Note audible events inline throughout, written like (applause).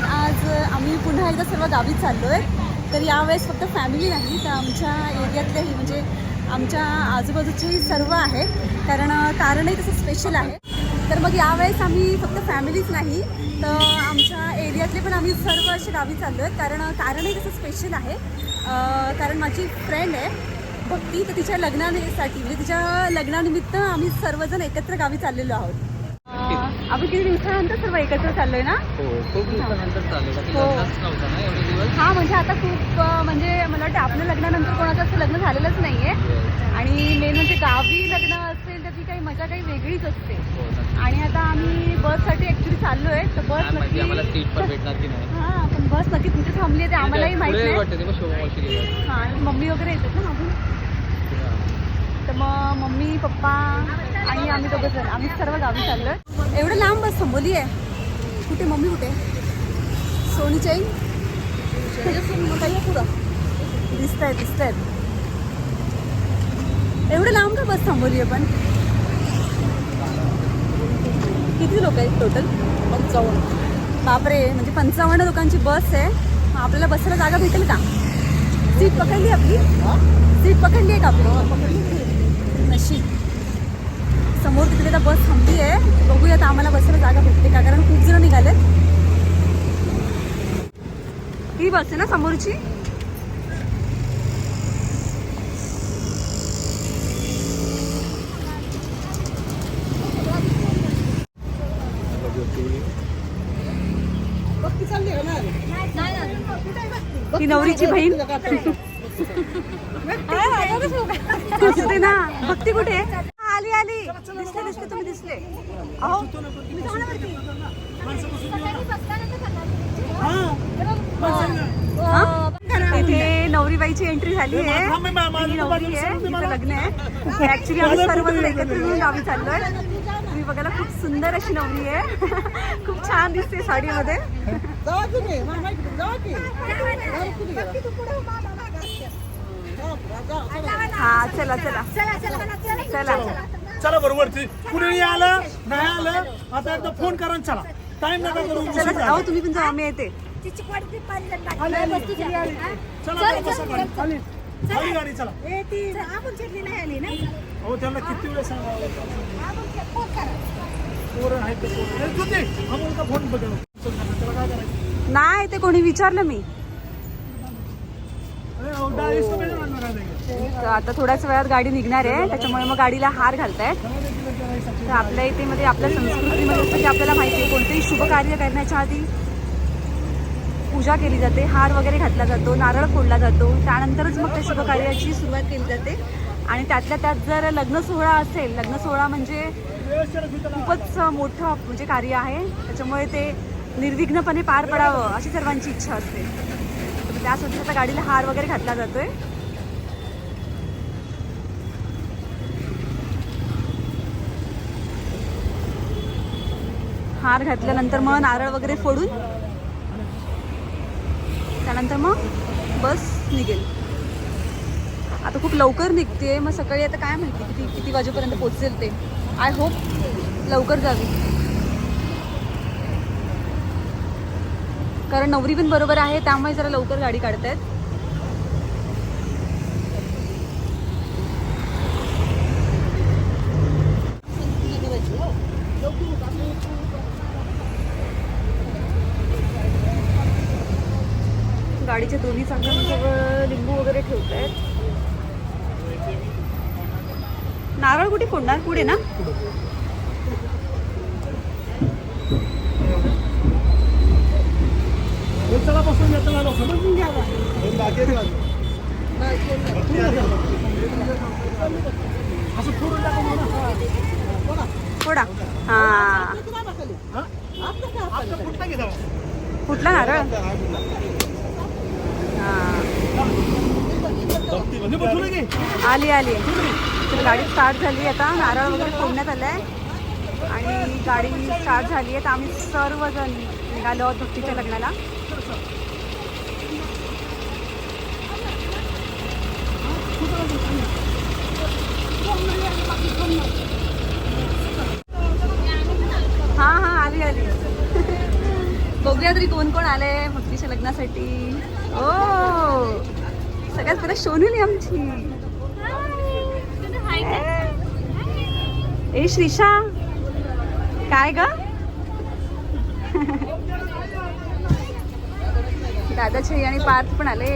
मग आज आम्ही पुन्हा एकदा सर्व गावी चाललो आहे तर यावेळेस फक्त फॅमिली नाही तर आमच्या एरियातलेही म्हणजे आमच्या आजूबाजूचेही सर्व आहेत. कारण कारणही तसं स्पेशल आहे. तर मग यावेळेस आम्ही फक्त फॅमिलीच नाही तर आमच्या एरियातले पण आम्ही सर्व असे गावी चाललो आहेत कारण कारणही तसं स्पेशल आहे. कारण माझी फ्रेंड आहे भक्ती तर तिच्या लग्नासाठी म्हणजे तिच्या लग्नानिमित्त आम्ही सर्वजण एकत्र गावी चाललेलो आहोत. आपण किती दिवसानंतर सर्व एकत्र चाललोय ना? हो खूप दिवसानंतर चालू हो. लग्नच नव्हतं ना एवढे दिवस? हा म्हणजे आता खूप अं, म्हणजे मला वाटतं आपल्या लग्नानंतर कोणाचं असं लग्न झालेलंच नाहीये. आणि मेन म्हणजे गावी लग्न असेल तर ती काही मजा काही वेगळीच असते. हो. आणि आता आम्ही बससाठी ऍक्च्युली चाललोय तर बस माहिती आम्हाला नक्की सीट पण भेटणार की नाही? हा पण बस नक्की कुठे थांबली आहे ते आम्हालाही माहीत पुढे नाही. वाटतं ते मग शोभामावशी गेलं हा आणि मम्मी वगैरे येतात ना मागून? तर मग मम्मी पप्पा आणि आम्ही दोघं जण. आम्ही सर्व गावी चाललो एवढं लांब बस थांबवली आहे कुठे मम्मी कुठे सोनीच्या आई पुरा दिसत आहेत दिसत आहेत एवढं लांब का बस थांबवली आहे पण? किती लोक आहेत टोटल पंचावन्न. बापरे म्हणजे पंचावन्न लोकांची बस आहे. आपल्याला बसायला जागा भेटेल का? सीट पकडली आपली? सीट पकडली आहे का आपली. नशीब. समोर तिकडे आता बस थांबली आहे बघूया आता आम्हाला बसायला जागा भेटते का? कारण खूप जण निघालेत. ही बस आहे ना समोरची? ही नवरीची बहीण. ना. भक्ती कुठे आहे? आली आली. दिसले दिसले तुम्ही दिसले. अहो हा? इथे नवरीबाईची एंट्री झाली आहे. ही नवरी आहे. तिचं लग्न आहे. (laughs) ऍक्च्युली आम्ही सर्वजण एकत्र मिळून गावी चाललोय. तुम्ही बघायला खूप सुंदर अशी नवरी आहे. (laughs) खूप छान दिसते साडीमध्ये. हा चला चला. चला चला बरोबर कुणी आलं? नाही आलं? आता एकदा फोन करा आणि चला. टाइम नका करू उशीर चला अहो तुम्ही पण जाऊ आम्ही येते. चला गाडी. गाडी हो त्यांना किती वेळ सांगावं पोरं आहेत ते पोरं. ए, ज्योती, मुलगा फोन बघा. त्याला काय करायचं? नाही ते कोणी विचारलं मी. तर आता थोड्याच वेळात गाडी निघणार आहे. त्याच्यामुळे मग गाडीला हार घालतायत. तर आपल्या इथे मध्ये आपल्या संस्कृतीमध्ये असं आपल्याला माहिती आहे कोणतेही शुभ कार्य करण्याच्या आधी पूजा केली जाते. हार वगैरे घातला जातो नारळ फोडला जातो. त्यानंतरच मग त्या शुभ कार्याची सुरुवात केली जाते. आणि त्यातल्या त्यात जर लग्न सोहळा असेल लग्न सोहळा म्हणजे खूपच मोठं म्हणजे कार्य आहे. त्याच्यामुळे ते निर्विघ्नपणे पार पडावं अशी सर्वांची इच्छा असते. म्हणजे त्यासाठी आता गाडीला हार वगैरे घातला जातोय. हार घातल्यानंतर मग नारळ वगैरे फोडून त्यानंतर मग बस निघेल. आता खूप लवकर निघते मग सकाळी आता काय माहिती किती किती वाजेपर्यंत पोहोचेल ते. आय होप लवकर जावी. कारण नवरी पण बरोबर आहे त्यामुळे जरा लवकर गाडी काढतायत. गाडीच्या दोन्ही सगळं लिंबू वगैरे ठेवत आहेत नारळ कुठे? फोडणार पुढे ना? घ्या. असं टाका. फोडा हा हा? आपलं कुठलं नारळ. आली आली गाडी स्टार्ट झाली आता नारळ वगैरे फोडण्यात आलाय आणि गाडी स्टार्ट झाली आहे. तर आम्ही सर्वजण निघालो आहोत भक्तीच्या लग्नाला. हा हा आली आली. बघू बघूया तरी कोण कोण आले भक्तीच्या लग्नासाठी. ओ सगळ्यात पहिला शोनूली आमची. ए श्रीषा काय ग? छई आणि पार्थ पण आले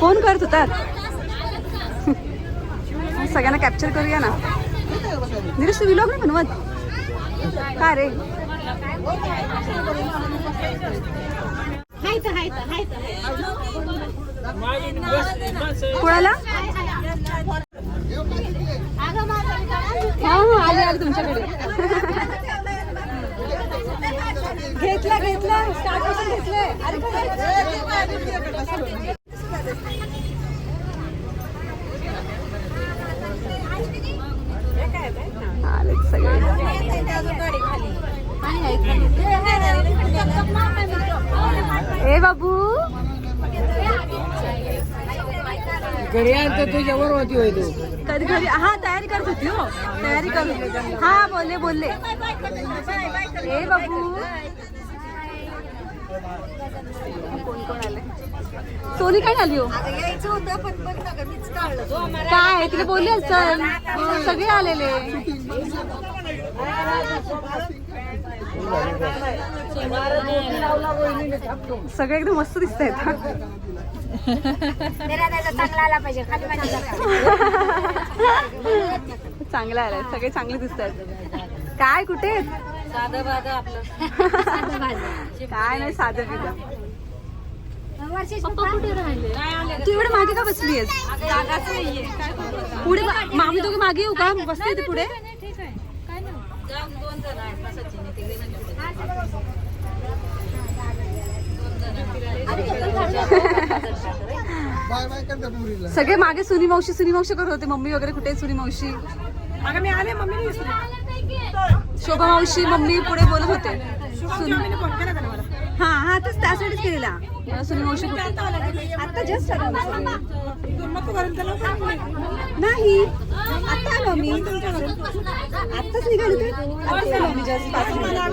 फोन करत होतात. सगळ्यांना कॅप्चर करूया ना. निरेश तू विलॉग नाही बनवत? का रे? कुणाला? हा हा आले आले तुमच्याकडे. घेतला घेतला. स्टार्टपासून अरे आले सगळे. ए बाबू. घरी तर तुझ्यावर होती होय तू. कधी घरी हा तयारी करत होती हो. तयारी करत हा बोलले बोलले. ए बाबू कोण कोण आले सोनी काय झाली हो? काय तिला बोलले चल सगळे आलेले. सगळे एकदम मस्त दिसत आहेत चांगला आला पाहिजे खाली पाहिजे चांगलं आलंय सगळे चांगले दिसत आहेत? काय कुठे? काय नाही साधं राहिले? तू एवढं मागे का बसली आहेस पुढे बा- मा- आम्ही दोघे मागे येऊ का? बसली पुढे ठीक आहे काय ना सगळे मागे सुनी मावशी सुनी मावशी करत होते. मम्मी वगैरे कुठे सुनी मावशी? शोभा मावशी मम्मी पुढे बोलत होते. हा हा तेच त्यासाठीच केलेला. सुनी मावशी आता जस्ट नाही. आता आलो मी आताच निघाली ते आताच आलो just पाच मिनिटात.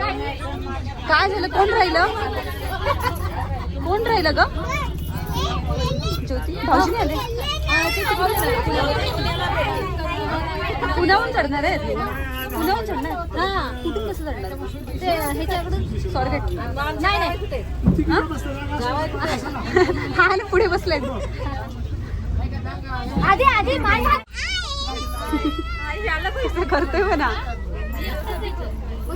काय झालं? कोण राहिलं? कोण राहिलं ग? ज्योती भाऊजी आले. पुण्याहून चढणार आहे? पुण्याहून चढणार हा कुठून कसं चढणार ते ह्याच्याकडून. स्वारगेट नाही नाही. हा? ना पुढे बसले आधी आधी मान करतोय म्हणा.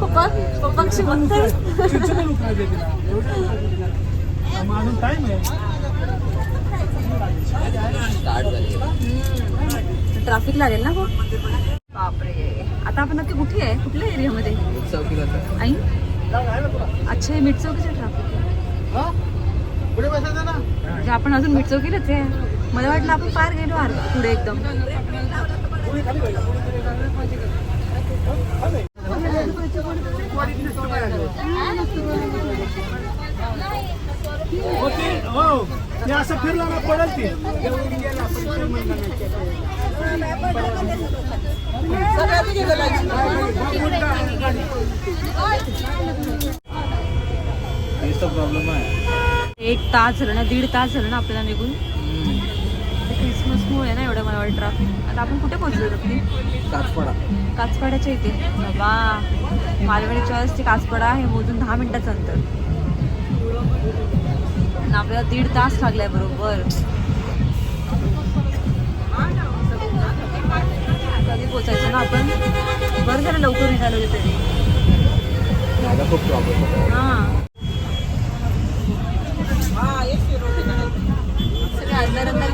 पप्पा पप्पा कशी म्हणतात टाइम आहे ट्रॅफिक लागेल ना खूप. बापरे. आता आपण नक्की कुठे आहे? कुठल्या एरियामध्ये. आई? अच्छा हे मिठचौकीचं ट्रॅफिक आहे. म्हणजे आपण अजून मिठचौकीलाच आहे. मला वाटलं आपण पार गेलो अर्धा पुढे एकदम. हो असं फिरलं ना पडेल ती प्रॉब्लेम आहे एक तास झालं ना दीड तास झालं ना आपल्याला निघून. क्रिसमसमुळे ना एवढं मला वाटतं ट्रॅफिक आता आपण कुठे पोहोचलो नक्की काचपडा. काचपाड्याच्या इथे. बाबा मालवणी चॉईस ते काचपाडा हे मोजून दहा मिनिटाचं अंतर. आणि आपल्याला दीड तास लागलाय बरोबर. कधी पोचायचं ना आपण? बरं झालं लवकर निघालो तरी होतो. हां. सगळं अंदर अंदर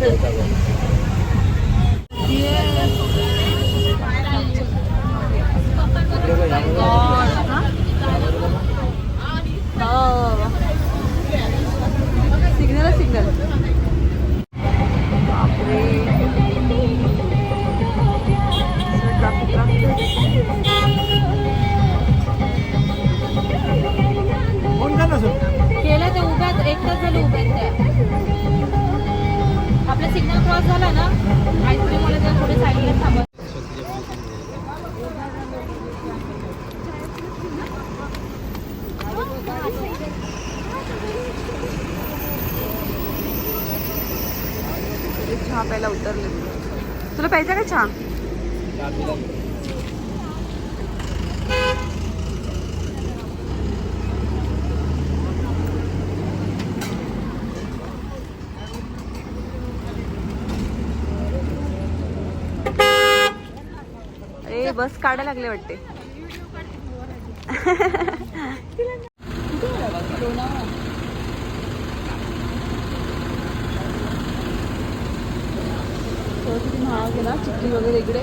あり。प्यायला उतरले. तुला पाहिजे का छान ए बस काढायला लागले वाटते. (laughs) तर किती महाग आहे ना चिकली वगैरे इकडे.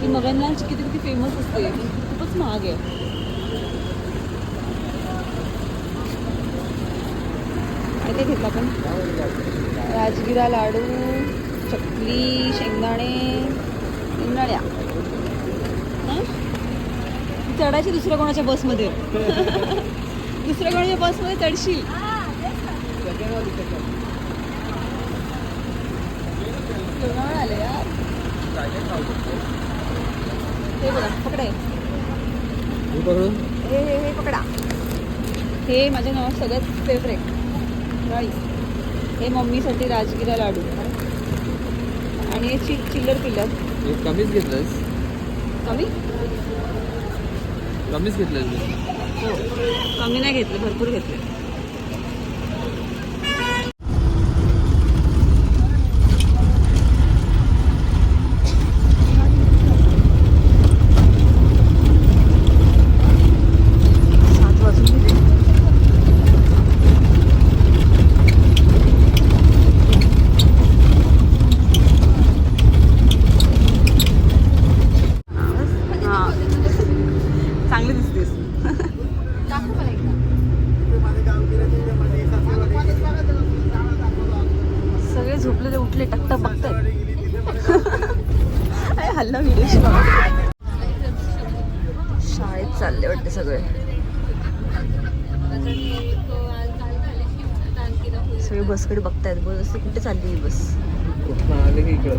ती मगनला किती किती फेमस असते. खूपच महाग आहे. काय काय घेतलं राजगिरा लाडू चकली शेंगदाणे शेंगदाण्या चढायची दुसऱ्या कोणाच्या बसमध्ये (laughs) दुसऱ्या कोणाच्या बसमध्ये चढशील? आले यार. हे बघा पकडा हे. हे हे हे पकडा. हे माझ्या नावात सगळ्यात फेवरेट राळी हे मम्मीसाठी राजगिरा लाडू. आणि हे चि चिल्लर पिल्लर. कमीच घेतलंस कमी? कमीच घेतलंस हो. कमी नाही घेतले भरपूर घेतले सात वाजून गेले हा चांगली दिसतेस दाखव मला एकदा सगळे झोपलेले उठले टकटक बघताय अरे हल्ला व्हिडिओ शाळेत चालले वाटते सगळे सगळे बसकडे बघतायत बस असते कुठे चालली ही बस कुठं आले की इकडं हा मुंबईचं पाहुणं सुरेशचा पण झाला का हा सुरेश पण झाला नाही नाही रुपाली हेच आहे फायनली टर्न मारते गाडी आता आपण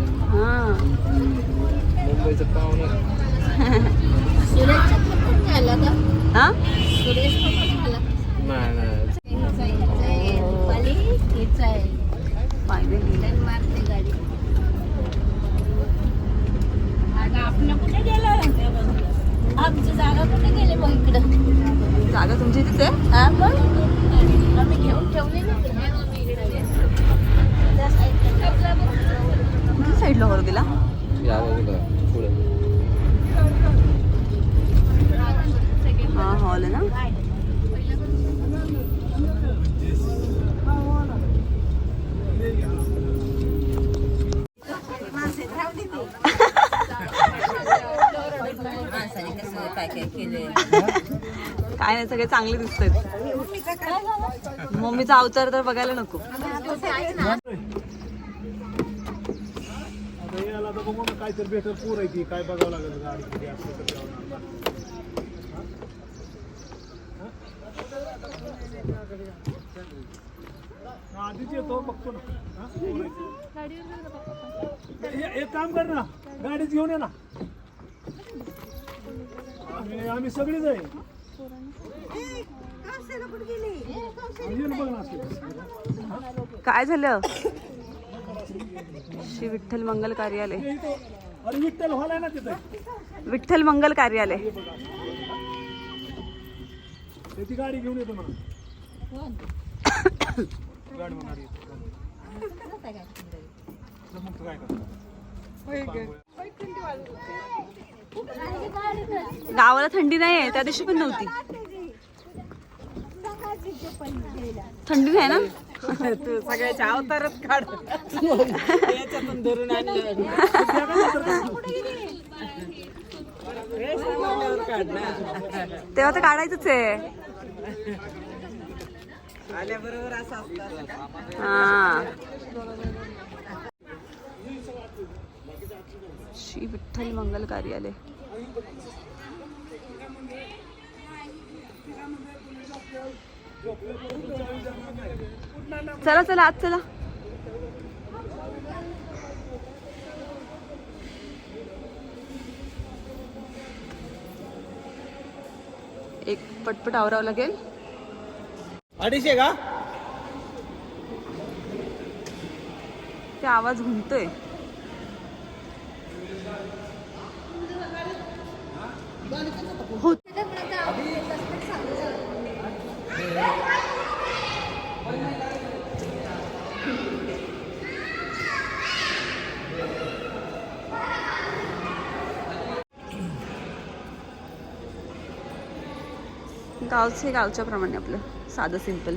कुठे गेलो आमची जागा कुठे गेले? मग इकडं जागा तुमची तिथे? हा आम्ही घेऊन ठेवले ना त्या साईडला कुठल्या साईडला वर गेला या बाजूला पुढे. हा हॉल आहे ना? काय नाही सगळे चांगले दिसत आहेत मम्मीचा अवतार तर बघायला नको. बघू ना काहीतरी बेटर पूर आहे की काय बघावं लागेल गाडी किती तर जाऊन. हा, आधीच येतो बघतो ना. हा, पोर आहे. एक काम कर ना. गाडीच घेऊन ये ना. आम्ही आम्ही सगळीच आहे. बघ ना. काय झालं? श्री विठ्ठल मंगल कार्यालय. विठ्ठल हॉल आहे ना तिथे? विठ्ठल मंगल कार्यालय. त्याची गाडी घेऊन येतो गावाला थंडी नाही आहे त्या दिवशी पण नव्हती. थंडी नाही ना? तू सगळ्याचे अवतारच काढ. याच्यातून धरून आणलं. तेव्हा तर काढायचंच आहे. आल्याबरोबर असं असतं? हा. श्री विठ्ठल मंगल कार्यालय. चला चला आज चला. एक पटपट आवरावं लागेल. अडीचशे का? ते आवाज घुमतोय. हो गावचे हे गावच्याप्रमाणे आपलं साधं सिंपल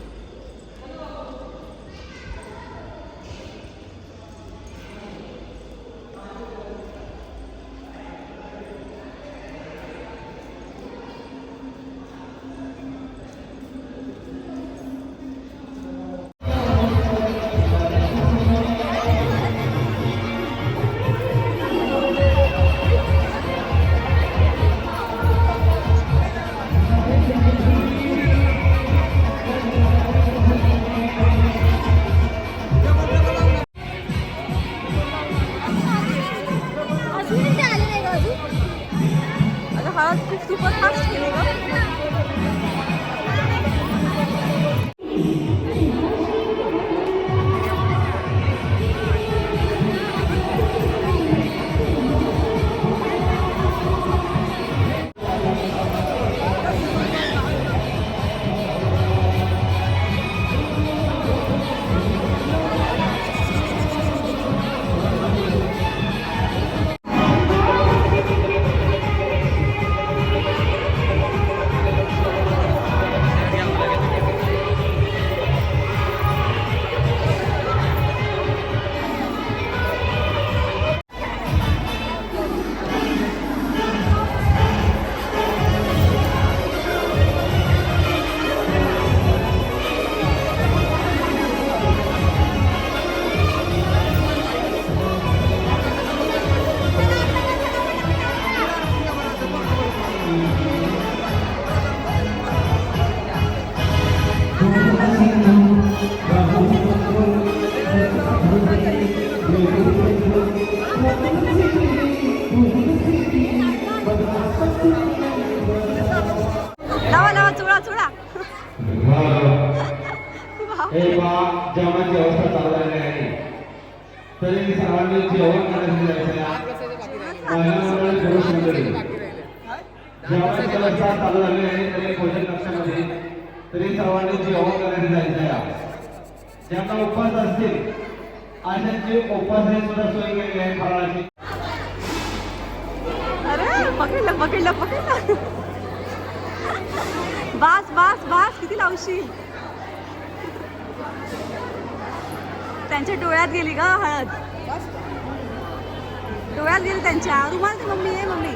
तरी सर्वांनी जेवण करायचं. महिला मंडळी पुरुष मंडळी जेवणाची व्यवस्था चालू झाली आहे तरी भोजन कक्षामध्ये तरी सर्वांनी जेवण करायचं जायचं आहे ज्यांना उपवास असतील अशांची उपवासाची सुद्धा सोय केली आहे फराळाची. अरे पकडलं पकडलं पकडलं. बास बास बास किती लावशील? त्यांच्या डोळ्यात गेली का हळद. डोळ्यात गेली त्यांच्या. रुमाल ते मम्मी आहे मम्मी.